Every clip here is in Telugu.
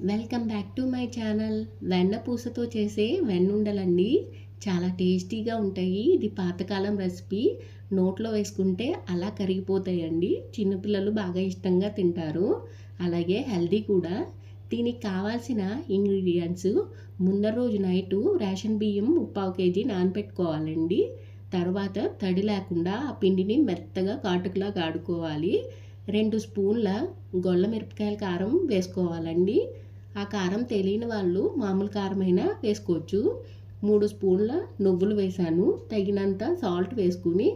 Welcome back to my channel వెన్న పూసతో చేసే వెన్నుండలండి. చాలా టేస్టీగా ఉంటాయి. ఇది పాతకాలం రెసిపీ. నోట్లో వేసుకుంటే అలా కరిగిపోతాయండి. చిన్నపిల్లలు బాగా ఇష్టంగా తింటారు. అలాగే హెల్దీ కూడా. దీనికి కావాల్సిన ఇంగ్రీడియంట్స్ ముందర రోజు నైటు రేషన్ బియ్యం ముప్పావు కేజీ నానబెట్టుకోవాలండి తర్వాత తడి లేకుండా ఆ పిండిని మెత్తగా కాటుకులా ఆడుకోవాలి. రెండు స్పూన్ల గొల్ల మిరపకాయల కారం వేసుకోవాలండి. ఆ కారం తెలియని వాళ్ళు మామూలు కారమైనా వేసుకోవచ్చు. మూడు స్పూన్ల నువ్వులు వేసాను. తగినంత సాల్ట్ వేసుకుని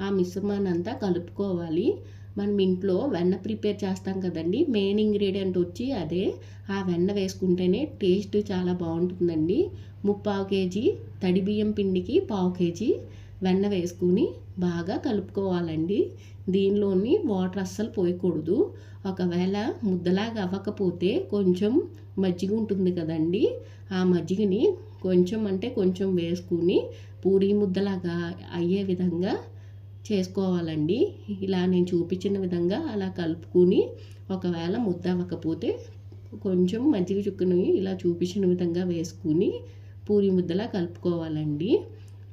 ఆ మిశ్రమాన్ని అంతా కలుపుకోవాలి. మనం ఇంట్లో వెన్న ప్రిపేర్ చేస్తాం కదండి మెయిన్ ఇంగ్రీడియంట్ వచ్చి అదే. ఆ వెన్న వేసుకుంటేనే టేస్ట్ చాలా బాగుంటుందండి. ముప్పావు కేజీ తడి బియ్యం పిండికి పావు కేజీ వెన్న వేసుకుని బాగా కలుపుకోవాలండి. దీనిలోని వాటర్ అస్సలు పోయకూడదు. ఒకవేళ ముద్దలాగా అవ్వకపోతే కొంచెం మజ్జిగ ఉంటుంది కదండి. ఆ మజ్జిగని కొంచెం అంటే కొంచెం వేసుకుని పూరీ ముద్దలాగా అయ్యే విధంగా చేసుకోవాలండి. ఇలా నేను చూపించిన విధంగా అలా కలుపుకుని ఒకవేళ ముద్ద అవ్వకపోతే కొంచెం మజ్జిగ చుక్కని ఇలా చూపించిన విధంగా వేసుకుని పూరి ముద్దలా కలుపుకోవాలండి.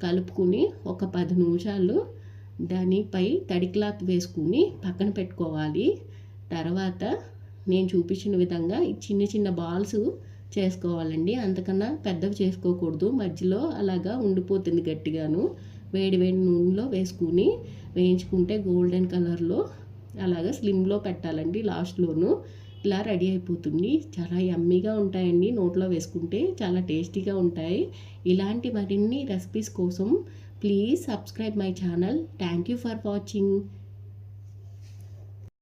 కలుపుకుని ఒక పది నిమిషాలు దానిపై తడి క్లాత్ వేసుకుని పక్కన పెట్టుకోవాలి. తర్వాత నేను చూపించిన విధంగా ఈ చిన్న చిన్న బాల్స్ చేసుకోవాలండి. అంతకన్నా పెద్దవి చేసుకోకూడదు. మధ్యలో అలాగా ఉండిపోతుంది గట్టిగాను. వేడి వేడి నూనెలో వేసుకుని వేయించుకుంటే గోల్డెన్ కలర్లో అలాగా స్లిమ్లో పెట్టాలండి లాస్ట్లోను. ఇలా రెడీ అయిపోతుంది. చాలా యమ్మీగా ఉంటాయండి నోట్లో వేసుకుంటే. చాలా టేస్టీగా ఉంటాయి. ఇలాంటి మరిన్ని రెసిపీస్ కోసం please subscribe my channel. Thank you for watching.